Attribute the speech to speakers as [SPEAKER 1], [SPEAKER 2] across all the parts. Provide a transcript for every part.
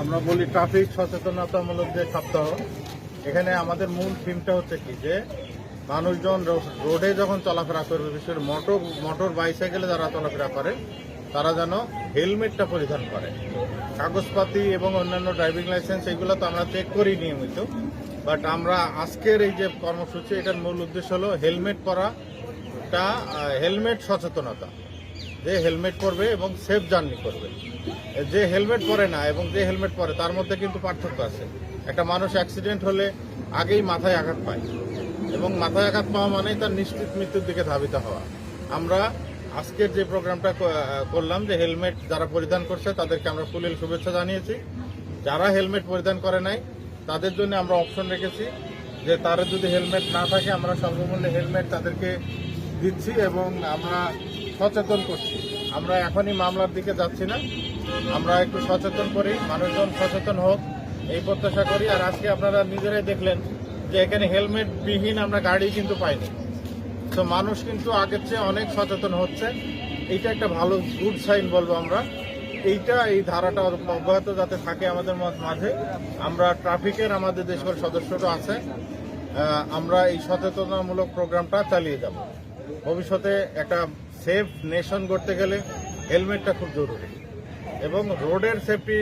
[SPEAKER 1] আমরা বলি ট্রাফিক সচেতনতামূলক যে সপ্তাহ, এখানে আমাদের মূল থিমটা হচ্ছে কি যে, মানুষজন রোডে যখন চলাফেরা করবে, বিশেষ মোটর মোটর বাইসাইকেলে যারা চলাফেরা করে, তারা যেন হেলমেটটা পরিধান করে। কাগজপাতি এবং অন্যান্য ড্রাইভিং লাইসেন্স, এগুলো তো আমরা চেক করি নিয়মিত বাট আমরা আজকের এই যে কর্মসূচি, এটার মূল উদ্দেশ্য হলো হেলমেট পরাটা হেলমেট সচেতনতা। যে হেলমেট পরবে এবং সেফ জার্নি করবে। যে হেলমেট পরে না এবং যে হেলমেট পরে, তার মধ্যে কিন্তু পার্থক্য আছে। একটা মানুষ অ্যাক্সিডেন্ট হলে আগেই মাথায় আঘাত পায় এবং মাথায় আঘাত পাওয়া মানেই তার নিশ্চিত মৃত্যুর দিকে ধাবিত হওয়া। আমরা আজকের যে প্রোগ্রামটা করলাম যে হেলমেট যারা পরিধান করছে, তাদেরকে আমরা ফুলেল শুভেচ্ছা জানিয়েছি। যারা হেলমেট পরিধান করে নাই, তাদের জন্য আমরা অপশন রেখেছি যে তারা যদি হেলমেট না থাকে, আমরা সর্বমূল্যে হেলমেট তাদেরকে দিচ্ছি এবং আমরা সচেতন করছি। আমরা এখনই মামলার দিকে যাচ্ছি না। আমরা একটু সচেতন করি, মানুষজন সচেতন হোক, এই প্রত্যাশা করি। আর আজকে আপনারা নিজেরাই দেখলেন যে এখানে হেলমেট বিহীন আমরা গাড়ি কিন্তু পাইনি। তো মানুষ কিন্তু আগের চেয়ে অনেক সচেতন হচ্ছে। এইটা একটা ভালো গুড সাইন বলব আমরা। এইটা, এই ধারাটা অব্যাহত যাতে থাকে আমাদের মাঝে। আমরা ট্রাফিকের আমাদের দেশের সদস্যরা আছে আমরা এই সচেতনামূলক প্রোগ্রামটা চালিয়ে যাব। ভবিষ্যতে একটা সেফ নেশন করতে গেলে হেলমেটটা খুব জরুরি। এবং রোডের সেফটি,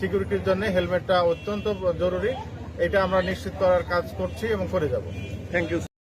[SPEAKER 1] সিকিউরিটির জন্য হেলমেটটা অত্যন্ত জরুরি। এটা আমরা নিশ্চিত করার কাজ করছি এবং করে যাব।
[SPEAKER 2] Thank you